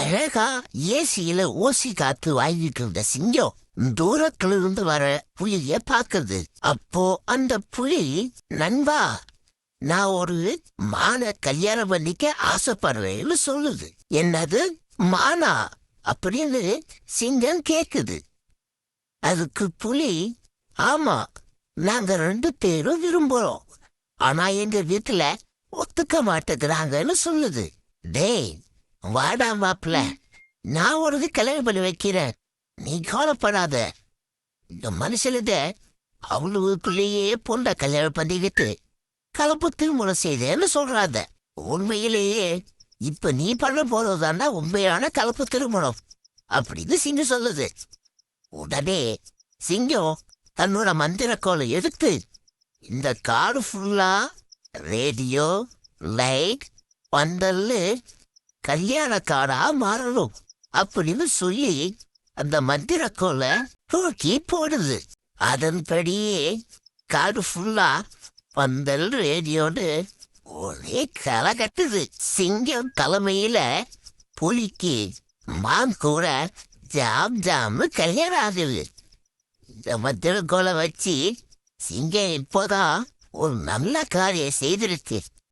அழகா ஏசியில ஓசி காத்து வாங்கிட்டு இருந்த சிங்கம் தூரத்துல இருந்து வர புலிய பாக்குது அப்போ அந்த புலி நண்பா நான் ஒரு மான கல்யாணம் பண்ணிக்க ஆசைப்படுறேன்னு சொல்லுது. என்னது? மானா? அப்படின்னு சிங்கம் கேக்குது. அதுக்கு புலி ஆமா நாங்க ரெண்டு பேரும் விரும்புறோம். ஆனா எங்க வீட்டுல ஒத்துக்க மாட்டேங்கிறாங்கன்னு சொல்லுது. டேய் வாடா மாப்பிள நான் ஒரு கல்யாணம் பண்ணி வைக்கிறேன். நீ கவலைப்படாத. இந்த மனுஷனுத அவளுக்குள்ளேயே பொண்ணை கல்யாணம் பண்ணிக்கிட்டு கலப்பு திருமணம் செய்தேன்னு சொல்றாத. உண்மையிலேயே இப்ப நீ பண்ண போறதுதாண்டா உண்மையான கலப்பு திருமணம். அப்படின்னு சிங்கம் சொல்லுது. உடனே சிங்கம் தன்னோட மந்திர கோலை எடுத்து இந்த காடு ஃபுல்லா ரேடியோ லைட் பந்தல்லு கல்யாணக்காரா மாறணும் அப்படின்னு சொல்லி அந்த மந்திர தூக்கி போடுது அதன்படியே காடு ஃபுல்லா பந்தல் ரேடியோன்னு ஒரே களை கட்டுது. சிங்கம் தலைமையில புலிக்கு மான் கூட ஜாம் ஜாம்னு கல்யாணம் ஆகுது. இந்த மந்திர கோலை வச்சு சிங்கம் இப்போதான் ஒரு நல்ல காரியம் செய்திருக்கு.